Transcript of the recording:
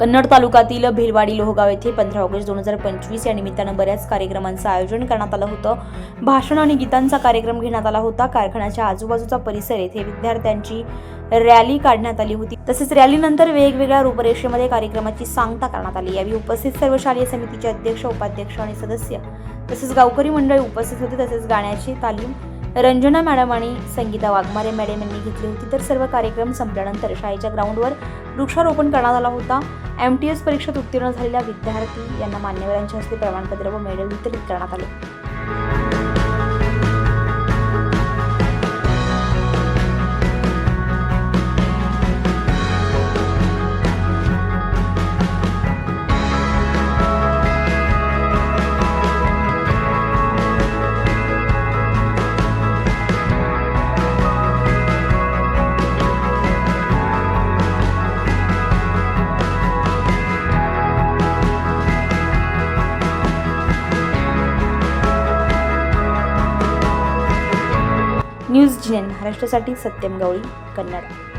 कन्नड तालुक्यातील भिलवाडी लोहगाव येथे पंधरा ऑगस्ट दोन हजार पंचवीस या निमित्तानं बऱ्याच कार्यक्रमांचं आयोजन करण्यात आलं होतं. भाषण आणि गीतांचा कार्यक्रम घेण्यात आला होता. कारखान्याच्या आजूबाजूचा परिसर येथे विद्यार्थ्यांची रॅली काढण्यात आली होती. तसेच रॅलीनंतर वेगवेगळ्या रूपरेषेमध्ये कार्यक्रमाची सांगता करण्यात आली. यावेळी उपस्थित सर्व शालेय समितीचे अध्यक्ष उपाध्यक्ष आणि सदस्य तसेच गावकरी मंडळी उपस्थित होते. तसेच गाण्याची तालीम रंजना मॅडम आणि संगीता वाघमारे मॅडम यांनी घेतली होती. तर सर्व कार्यक्रम संपल्यानंतर शाळेच्या ग्राउंडवर वृक्षारोपण करण्यात आला होता. एम टी एस परीक्षेत उत्तीर्ण झालेल्या विद्यार्थी यांना मान्यवरांच्या हस्ते प्रमाणपत्र व मेडल वितरित करण्यात आले. न्यूज जिनेन महाराष्ट्रासाठी सत्यम गवळी कन्नड.